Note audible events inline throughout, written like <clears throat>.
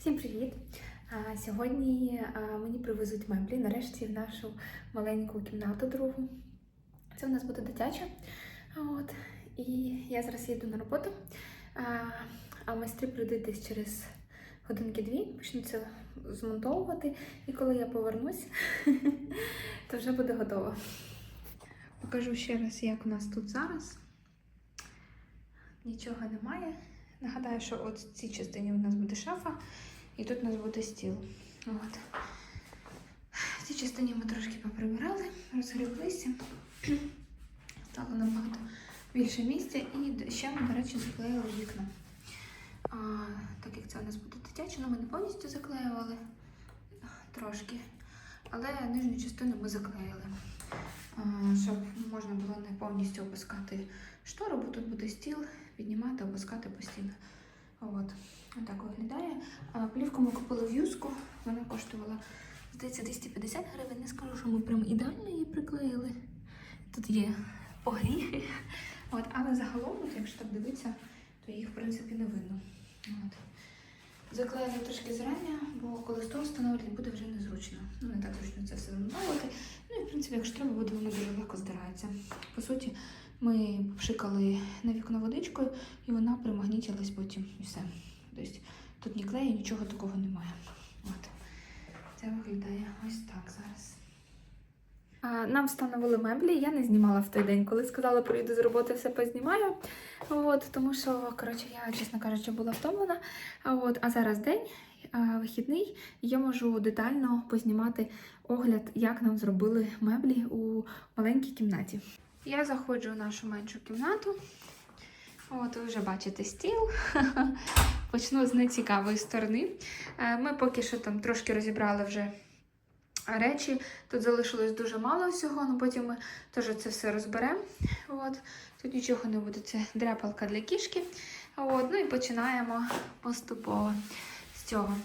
Всім привіт! Сьогодні мені привезуть меблі нарешті в нашу маленьку кімнату другу. Це в нас буде дитяча. От. І я зараз їду на роботу. А, майстри прийдуть десь через годинки-дві, почнуть це змонтовувати. І коли я повернусь, <laughs> то вже буде готово. Покажу ще раз, як у нас тут зараз. Нічого немає. Нагадаю, що от цій частині у нас буде шафа, і тут у нас буде стіл. От. В цій частині ми трошки поприбирали, розгріблися. Стало набагато більше місця. І ще ми, до речі, заклеїли вікна. А, так як це у нас буде дитяче, ну ми не повністю заклеювали трошки. Але нижню частину ми заклеїли. Щоб можна було не повністю опускати штору, бо тут буде стіл, піднімати, опускати постійно. От. Отак виглядає. Плівку ми купили в юску. Вона коштувала, здається, 250 гривень. Не скажу, що ми прям ідеально її приклеїли. Тут є погріхи. От. Але загалом, от, якщо так дивитися, то їх в принципі не видно. От. Заклеїли трошки зрання, бо коли стол встановлювати буде вже незручно. Ну, не так зручно це все замовити. Ну і в принципі, якщо треба буде, воно дуже легко здирається. По суті, ми пшикали на вікно водичкою, і вона примагнітилась потім і все. Тобто тут ні клею, нічого такого немає. От. Це виглядає ось так зараз. Нам встановили меблі. Я не знімала в той день, коли сказала, прийду з роботи, все познімаю. От, тому що, коротше, я, чесно кажучи, була втомлена. От, а зараз день, вихідний, і я можу детально познімати огляд, як нам зробили меблі у маленькій кімнаті. Я заходжу в нашу меншу кімнату. От, ви вже бачите стіл. <laughs> Почну з нецікавої сторони. Е, Ми поки що там трошки розібрали вже речі. Тут залишилось дуже мало всього, але потім ми теж це все розберемо. От. Тут нічого не буде, це дряпалка для кішки. От. Ну і починаємо поступово з цього.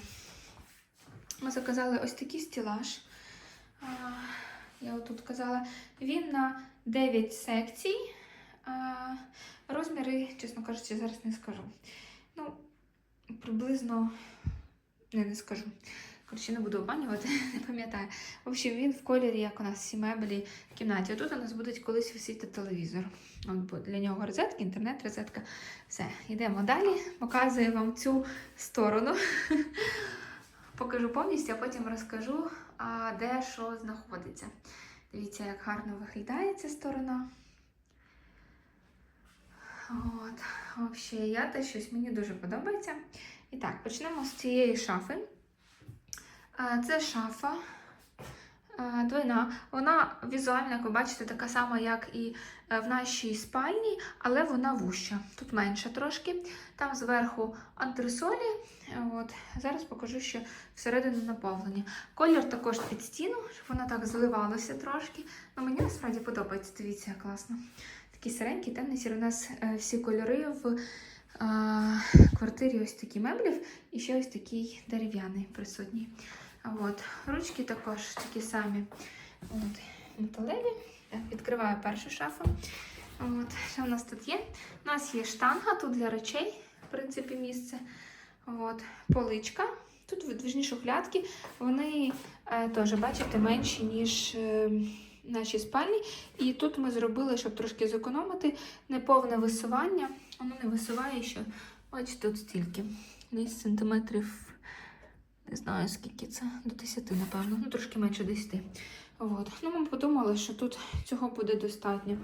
Ми заказали ось такий стілаж. Я отут казала, він на 9 секцій. Розміри, чесно кажучи, зараз не скажу. Ну, приблизно не, не скажу. Коротше, не буду обманювати, <laughs> не пам'ятаю. В общем, він в кольорі, як у нас всі меблі в кімнаті. Тут у нас буде колись висіти телевізор. От, для нього розетки, інтернет-розетка. Все, йдемо далі. Показую вам цю сторону. <laughs> Покажу повністю, а потім розкажу, де що знаходиться. Дивіться, як гарно виглядає ця сторона. От, взагалі, я те щось мені дуже подобається. І так, почнемо з цієї шафи. Це шафа двойна. Вона візуально, як ви бачите, така сама, як і е, в нашій спальні, але вона вуща. Тут менша трошки. Там зверху антресолі. От. Зараз покажу ще всередину наповнення. Колір також під стіну, щоб вона так зливалася трошки. Ну, Мені насправді подобається, дивіться, як класно. Такий сиренький, темний сір. У нас е, всі кольори в а, квартирі ось такі меблів і ще ось такий дерев'яний присутній. От. Ручки також такі самі От. металеві. Відкриваю першу шафу. От. Що у нас тут є? У нас є штанга тут для речей, в принципі, місце. От. Поличка. Тут видвижні шухлядки. Вони е, теж, бачите, менші, ніж. Е, нашій спальні. І тут ми зробили, щоб трошки зекономити, неповне висування. Воно не висуває ще. Бачите, тут стільки. Десь сантиметрів, не знаю скільки це, до 10, напевно, ну трошки менше 10. От. Ну, ми подумали, що тут цього буде достатньо.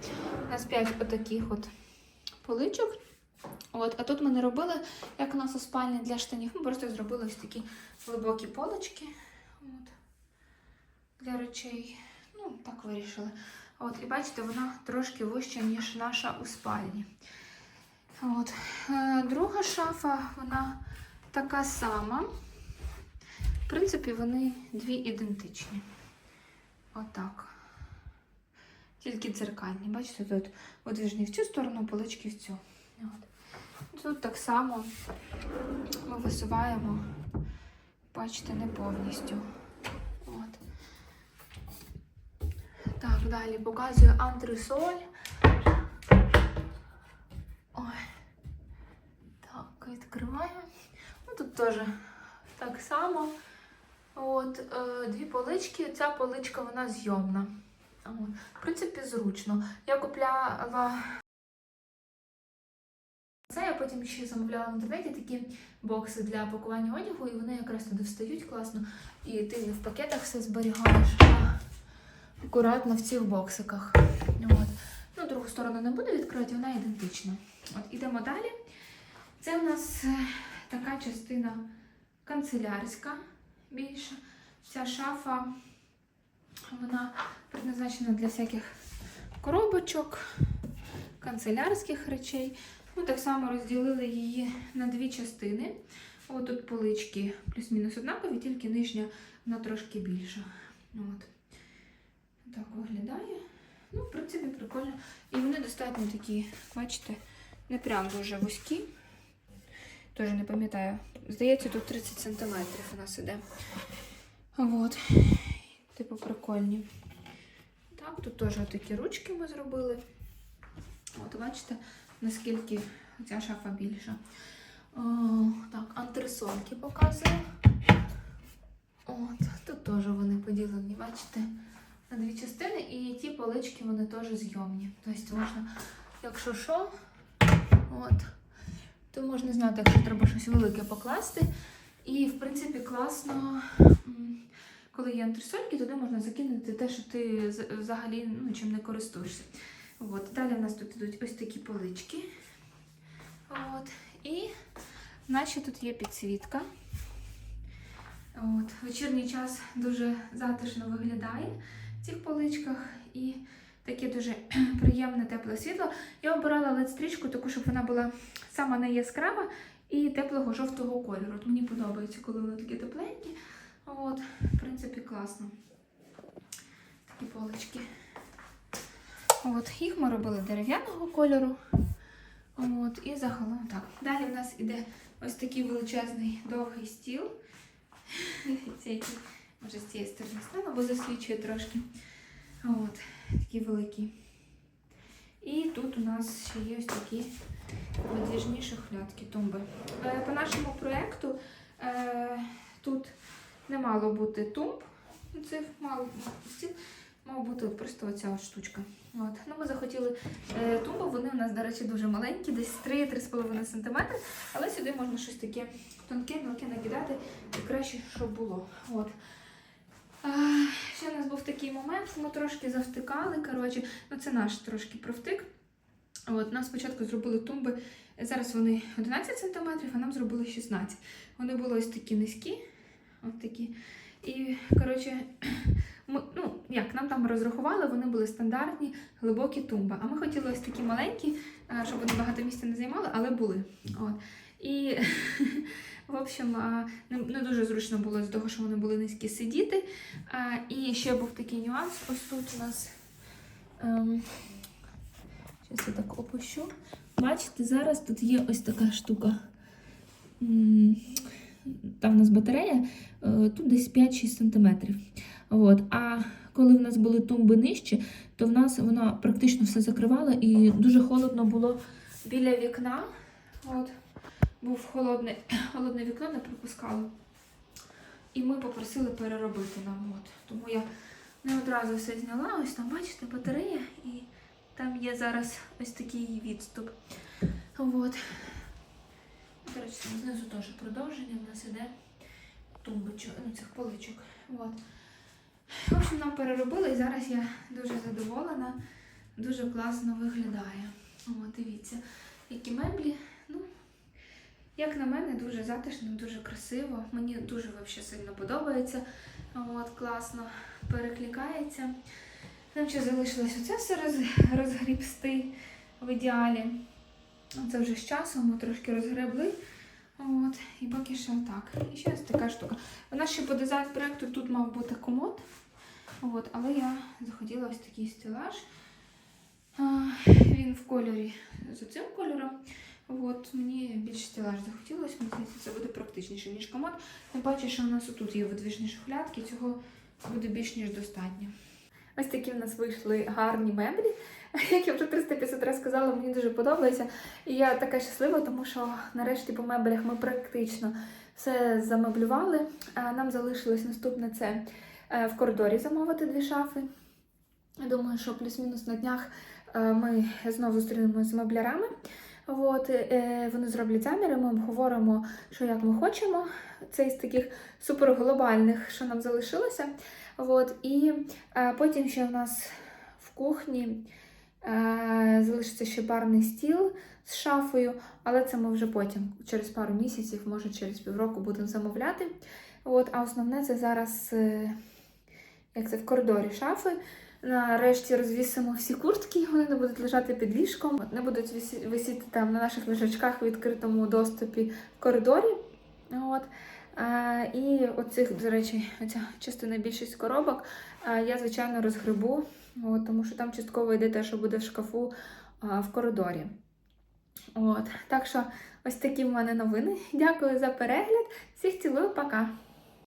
У нас 5 отаких от поличок. От, а тут ми не робили, як у нас у спальні для штанів. Ми просто зробили ось такі глибокі полочки от, для речей. Ну, так вирішили. От, і бачите, вона трошки вища, ніж наша у спальні. От. Е, Друга шафа, вона така сама. В принципі, вони дві ідентичні. Отак. Тільки дзеркальні. Бачите, тут одвіжні в цю сторону, полички в цю. От. Тут так само ми висуваємо, бачите, не повністю. От. Так, далі показую антресоль. Ой. Так, відкриваю. Ну, тут теж так само. От, е, дві полички. Ця поличка вона зйомна. В принципі, зручно. Я купляла. Це я потім ще замовляла в інтернеті такі бокси для пакування одягу, і вони якраз туди встають класно. І ти в пакетах все зберігаєш акуратно в цих боксиках. От. Ну, другу сторону не буду відкривати, вона ідентична. От, ідемо далі. Це у нас е, така частина канцелярська більше. Ця шафа, вона предназначена для всяких коробочок, канцелярських речей. Ми так само розділили її на дві частини. От тут полички плюс-мінус однакові, тільки нижня вона трошки більша. От. Так виглядає. Ну, в принципі, прикольно. І вони достатньо такі, бачите, не прям дуже вузькі. Теж не пам'ятаю. Здається, тут 30 см у нас іде. От. Типу прикольні. Так, тут теж такі ручки ми зробили. От, бачите, наскільки ця шафа більша. О, так, антресольки показую. От, тут теж вони поділені, бачите, на дві частини, і ті полички вони теж зйомні. Тобто можна, якщо що, от, то можна знати, якщо треба щось велике покласти. І, в принципі, класно, коли є антресольки, туди можна закинути те, що ти взагалі ну, чим не користуєшся. От. Далі в нас тут ідуть ось такі полички. От. І наче тут є підсвітка. От. Вечірній час дуже затишно виглядає в цих поличках. І таке дуже <clears throat> приємне тепле світло. Я обирала LED-стрічку, таку, щоб вона була сама не і теплого жовтого кольору. От мені подобається, коли вони такі тепленькі. От, в принципі, класно. Такі полички. От, їх ми робили дерев'яного кольору. От, і загалом так. Далі в нас іде ось такий величезний довгий стіл. Це який, може з цієї сторони стану, бо засвічує трошки. От, такий великий. І тут у нас ще є ось такі видвіжні шухлядки, тумби. Е, по нашому проєкту е, тут не мало бути тумб. Це мало стіл. Бути просто оця от штучка. От. Ну, ми захотіли е, тумбу, вони у нас, до речі, дуже маленькі, десь 3-3,5 см, але сюди можна щось таке тонке, мілке накидати, і краще, щоб було. От. А, ще у нас був такий момент, ми трошки завтикали. Коротше, ну це наш трошки провтик. От, нам спочатку зробили тумби, зараз вони 11 см, а нам зробили 16 Вони були ось такі низькі. От такі. І, коротше, ми, ну, як нам там розрахували, вони були стандартні, глибокі тумби. А ми хотіли ось такі маленькі, е, щоб вони багато місця не займали, але були. От. І, <laughs> в общем, не, не дуже зручно було з того, що вони були низькі сидіти. І ще був такий нюанс. Ось тут у нас. Ем, Зараз я так опущу. Бачите, зараз тут є ось така штука. Там у нас батарея, е, тут десь 5-6 см. От. А коли в нас були тумби нижче, то в нас вона практично все закривала і дуже холодно було біля вікна. От. Був холодне, холодне вікно, не пропускало. І ми попросили переробити нам. От. Тому я не одразу все зняла. Ось там, бачите, батарея, і там є зараз ось такий відступ. От. До речі, знизу теж продовження в нас іде тумбочок, ну, цих поличок. От. В общем, нам переробили і зараз я дуже задоволена, дуже класно виглядає. От, дивіться, які меблі. Ну, як на мене, дуже затишно, дуже красиво. Мені дуже вообще сильно подобається. От, класно перекликається. Нам ще залишилось оце все роз, розгрібсти в ідеалі. Це вже з часом ми трошки розгребли. От, і поки що так. І ще ось така штука. У нас ще по дизайн проєкту тут мав бути комод. От, але я захотіла ось такий стелаж. Він в кольорі з цим кольором. От, мені більше стелаж захотілося, мені здається, це буде практичніше, ніж комод. Тим паче, що у нас отут є видвижні шухлядки, цього буде більш ніж достатньо. Ось такі в нас вийшли гарні меблі. <laughs> Як я вже 350 разів сказала, мені дуже подобається. І я така щаслива, тому що нарешті по меблях ми практично все замеблювали. Нам залишилось наступне це в коридорі замовити дві шафи. Я думаю, що плюс-мінус на днях е, ми знову зустрінемося з меблярами. От, е, вони зроблять заміри, ми обговоримо, що як ми хочемо. Це із таких суперглобальних, що нам залишилося. От, і е, потім ще в нас в кухні е, залишиться ще барний стіл з шафою, але це ми вже потім, через пару місяців, може через півроку будемо замовляти. От, а основне це зараз, е, як це в коридорі шафи. Нарешті розвісимо всі куртки, вони не будуть лежати під ліжком, не будуть висіти там на наших лежачках в відкритому доступі в коридорі. От. А, і оцих, до речі, ця частина більшість коробок а, я, звичайно, розгребу, от, тому що там частково йде те, що буде в шкафу а, в коридорі. От. Так що ось такі в мене новини. Дякую за перегляд. Всіх цілую, пока!